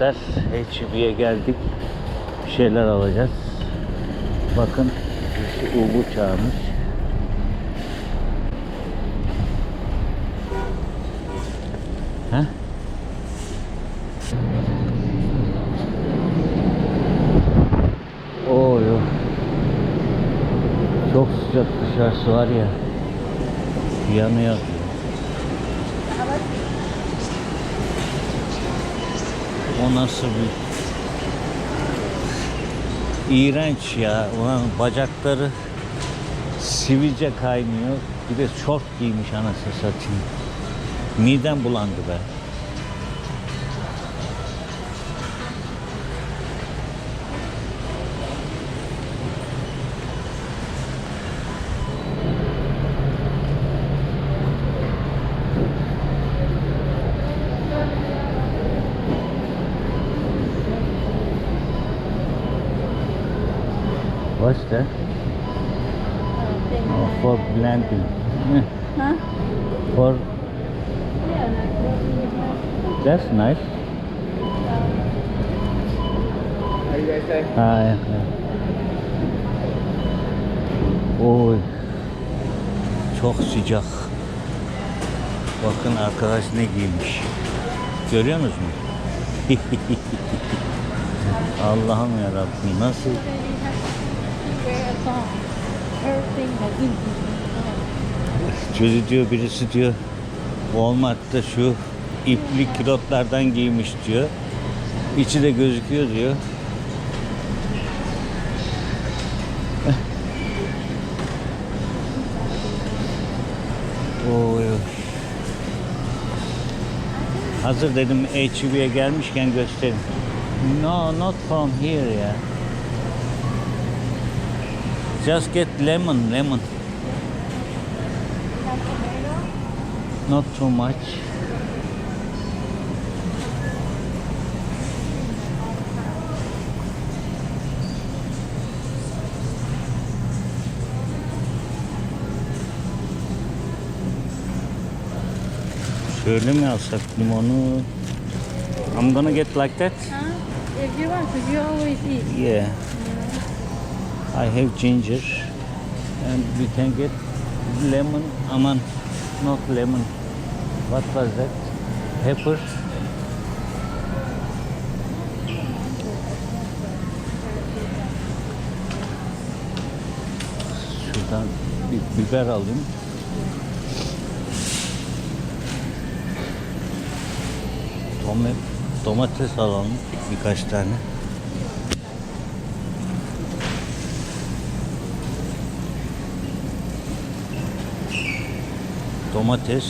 Arkadaşlar HEB'ye geldik. Bir şeyler alacağız. Bakın birisi Uğur çağırmış. He? Oy oy. Çok sıcak dışarısı var ya. Yanıyor. O nasıl bir iğrenç ya. Ulan bacakları sivilce kaynıyor. Bir de şort giymiş anasını satayım. Midem bulandı be. What's that? Oh, for blending. Eh, Huh? For that's nice. Guys say? Hi. Oy. Çok sıcak. Bakın arkadaş ne giymiş. Görüyor musunuz? Allah'ım ya Rabbim nasıl Çocuğu diyor birisi diyor Walmart'ta şu ipli kilotlardan giymiş diyor. İçi de gözüküyor diyor. Oy. Hazır dedim HEB'ye gelmişken göstereyim. No, not from here ya. Just get lemon, lemon. Not too much. Şöyle mi alsak limonu? I'm gonna get like that. Huh? If you want you always eat. Yeah. I have ginger and we can get lemon. Aman, not lemon. What was that? Pepper. Şuradan bir biber alayım. Domates alalım birkaç tane. Domates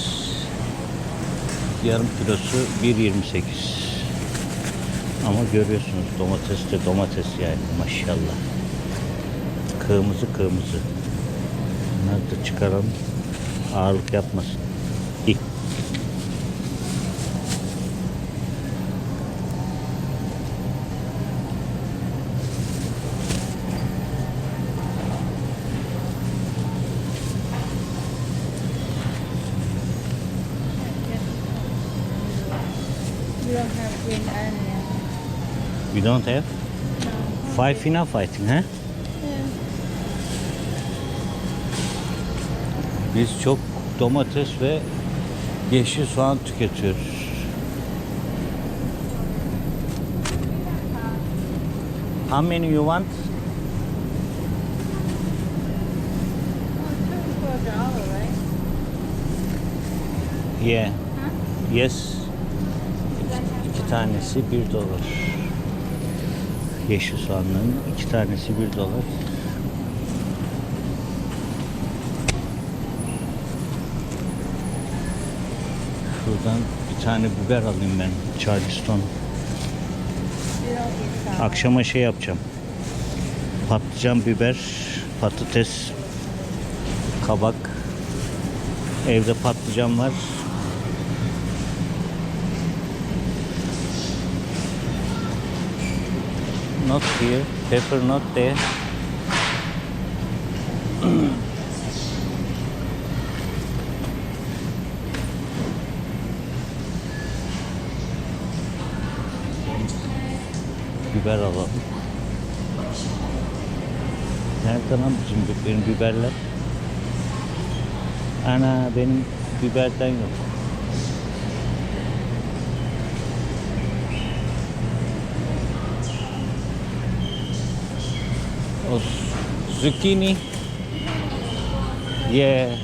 yarım kilosu 1.28. Ama görüyorsunuz domates de domates yani maşallah. Kırmızı kırmızı. Bunları da çıkaralım. Ağırlık yapmasın. İyi. You don't have green onion. We don't have? Five enough I think, he? Biz çok domates ve yeşil soğan tüketiyoruz. How many you want? Yeah. Huh? Yes. İki tanesi bir dolar. Yeşil soğanların iki tanesi bir dolar. Şuradan bir tane biber alayım ben. Charleston. Akşama şey yapacağım. Patlıcan, biber, patates, kabak. Evde patlıcan var. Not here. Pepper not there. Biber alalım. Nerede lan bizim bi- benim biberler? Ana benim biberden yok. Zucchini. Yeah.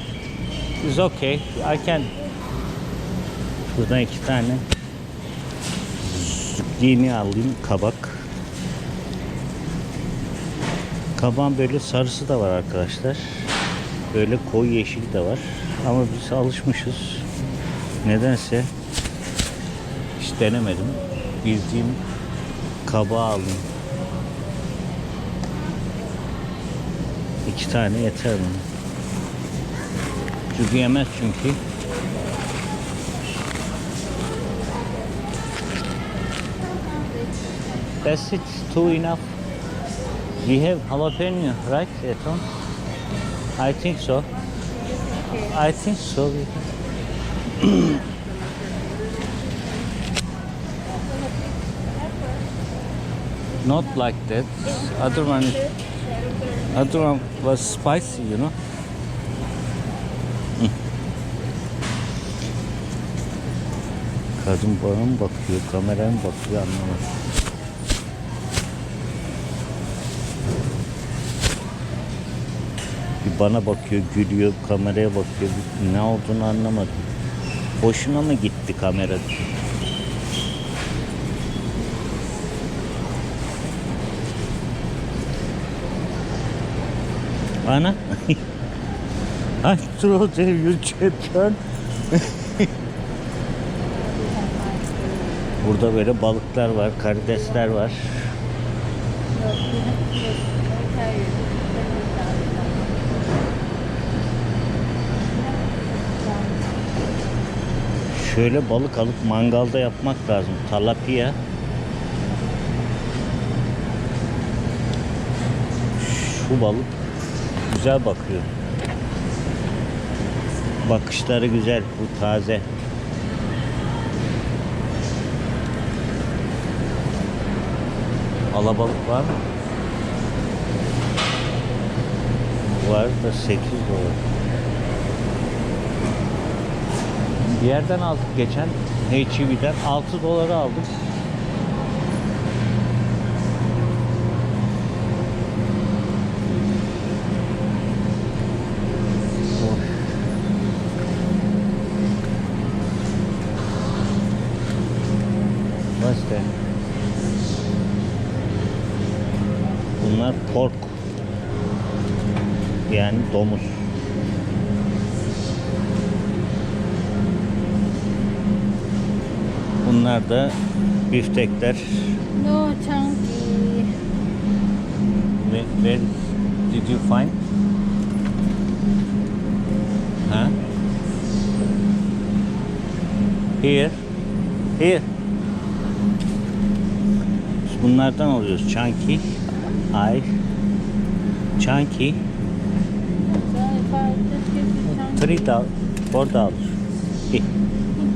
It's okay. I can. Buradan iki tane zucchini alayım kabak. Kabağın böyle sarısı da var arkadaşlar. Böyle koyu yeşil de var. Ama biz alışmışız. Nedense hiç denemedim. Bildiğim kabağı alayım. İki tane yeter bana. Çünkü yemez çünkü. That's it, two enough. We have jalapeno, right, home? I think so. I think so. Not like that. Other one, other one was spicy, you know. Hmm. Kadın bana mı bakıyor, kameraya mı bakıyor anlamadım. Bir bana bakıyor, gülüyor, kameraya bakıyor. Ne olduğunu anlamadım. Boşuna mı gitti kamera? Ana. I throw there you turn. Burada böyle balıklar var, karidesler var. Şöyle balık alıp mangalda yapmak lazım. Talapia. Şu balık güzel bakıyor. Bakışları güzel. Bu taze. Alabalık var mı? Var da 8 dolar. Bir yerden aldık geçen H.E.B'den 6 dolara aldık. Oh. What's that? Bunlar pork. Yani domuz. Bunlar da biftekler. No chunky. Where, where did you find? Huh? Here. Here. Biz bunlardan alıyoruz. Chunky. Ay. Chunky. Three dollars. Four dollars.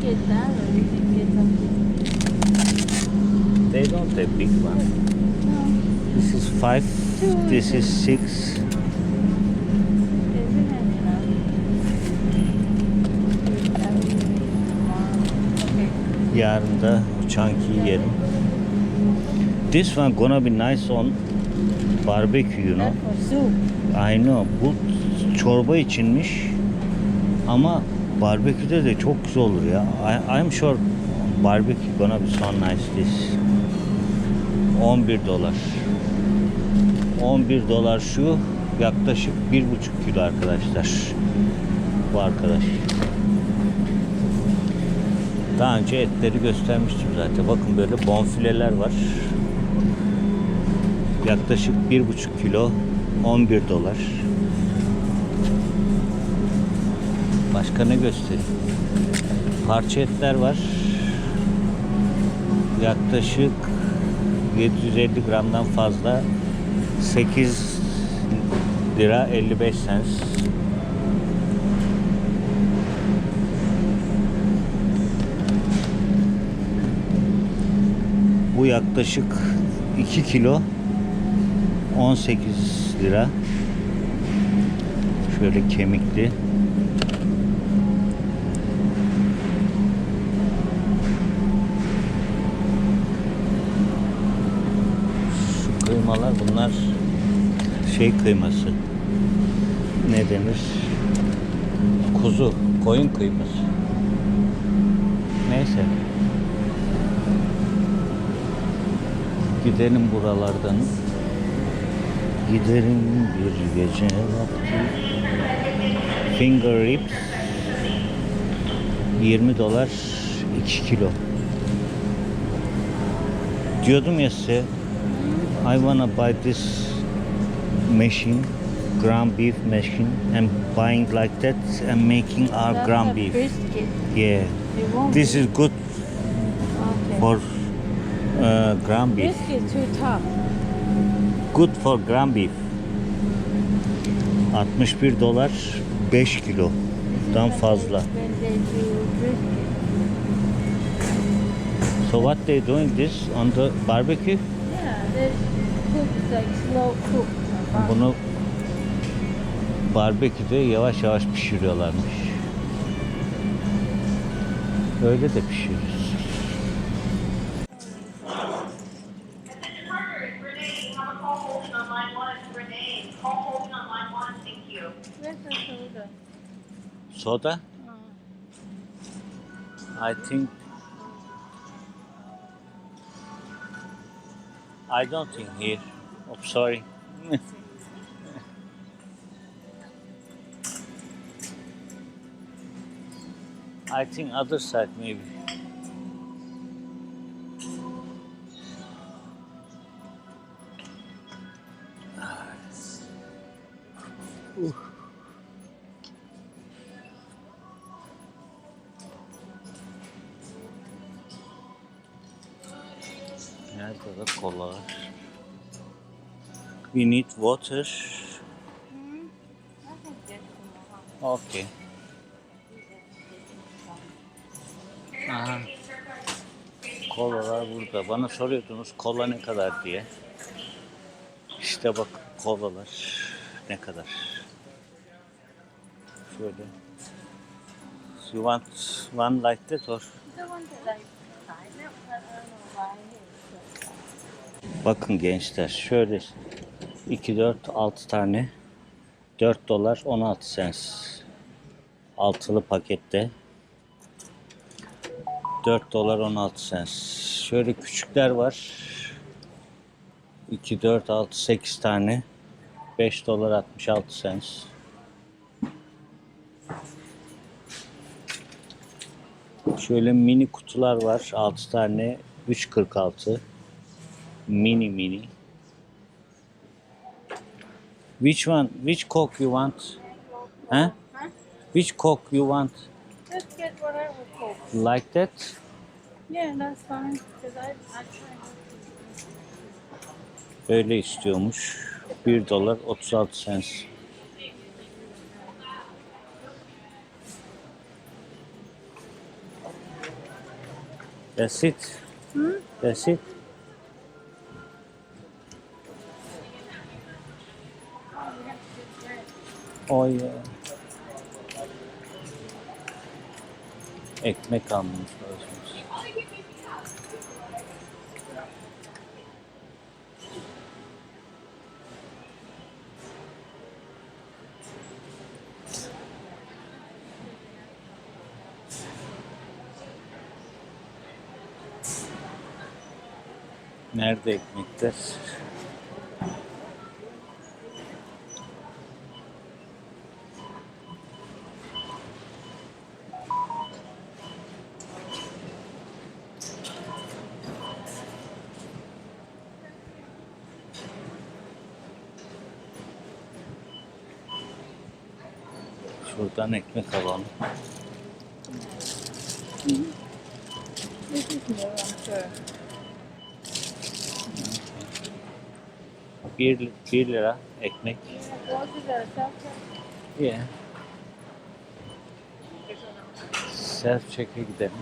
get that or you can get something. They don't have big one. No, This is five. Two This is six. Yarın da chunky yerim. This one gonna be nice on barbecue, you know. I know. Bu çorba içinmiş. Ama barbeküde de çok güzel olur ya. I, I'm sure barbecue gonna be so nice this. 11 dolar. 11 dolar şu yaklaşık 1,5 kilo arkadaşlar. Bu arkadaş. Daha önce etleri göstermiştim zaten. Bakın böyle bonfileler var. Yaklaşık 1,5 kilo 11 dolar. Başka ne göstereyim? Parça etler var. Yaklaşık 750 gramdan fazla 8 lira 55 cents. Bu yaklaşık 2 kilo 18 lira. Şöyle kemikli. Şu kıymalar bunlar şey kıyması. Ne denir? Kuzu, koyun kıyması. Neyse. Gidelim buralardan. Giderim bir gece vakti. Finger ribs 20 dolar 2 kilo. Diyordum ya size I wanna buy this machine ground beef machine and buying like that and making our That's ground beef. Biscuit. Yeah. It won't This is good okay. for uh, ground beef. Biscuit too tough. Good for ground beef. 61 dolar 5 kilodan fazla. When they do brisket. So what they doing this on the barbecue? Like slow cook. Bunu barbeküde yavaş yavaş pişiriyorlarmış. Öyle de pişiririz. Attention Parker, it's I don't think here. Oh, sorry. I think other side maybe. Water. Okay. Aha. Kolalar burada. Bana soruyordunuz kola ne kadar diye. İşte bak kolalar ne kadar. Şöyle. You want one like that or? Bakın gençler şöyle 2 4 6 tane 4 dolar 16 sens. Altılı pakette 4 dolar 16 sens. Şöyle küçükler var. 2 4 6 8 tane 5 dolar 66 sens. Şöyle mini kutular var. 6 tane 3.46. Mini mini. Which one? Which Coke you want? Huh? Huh? Which Coke you want? Just get whatever coke. Like that? Yeah, that's fine. Because I, I try. Öyle istiyormuş. 1 dolar 36 sens. That's it. That's it. Yeah. Ekmek almamız lazım. Nerede ekmekler? Şuradan ekmek alalım. Bir, bir lira ekmek. Yeah. Self check'e gidelim.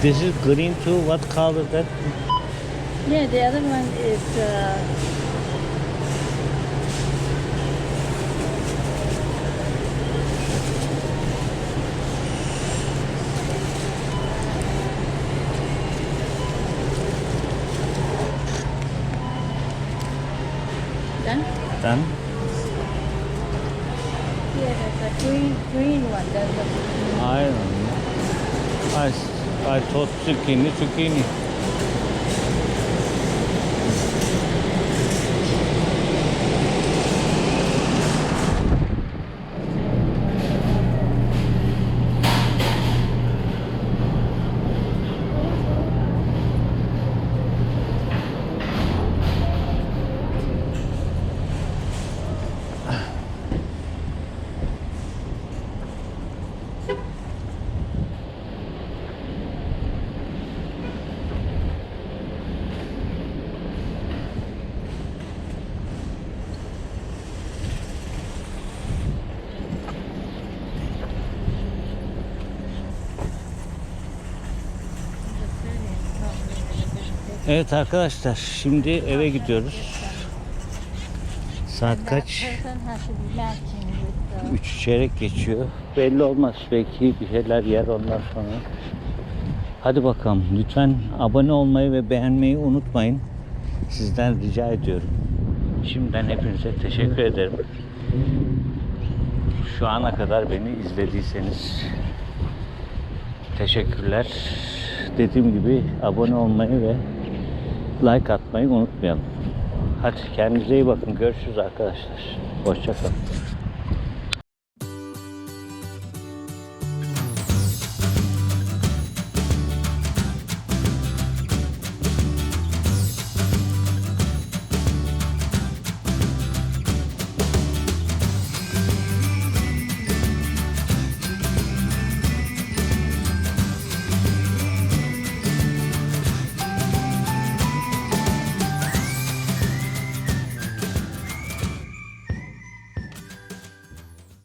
This is green too. What color is that? Yeah, the other one is uh, done. Done. Zucchini, zucchini. Evet arkadaşlar şimdi eve gidiyoruz. Saat kaç? 3 çeyrek geçiyor. Belli olmaz. Belki bir şeyler yer ondan sonra. Hadi bakalım. Lütfen abone olmayı ve beğenmeyi unutmayın. Sizden rica ediyorum. Şimdiden hepinize teşekkür ederim. Şu ana kadar beni izlediyseniz teşekkürler. Dediğim gibi abone olmayı ve like atmayı unutmayalım. Hadi kendinize iyi bakın. Görüşürüz arkadaşlar. Hoşçakalın.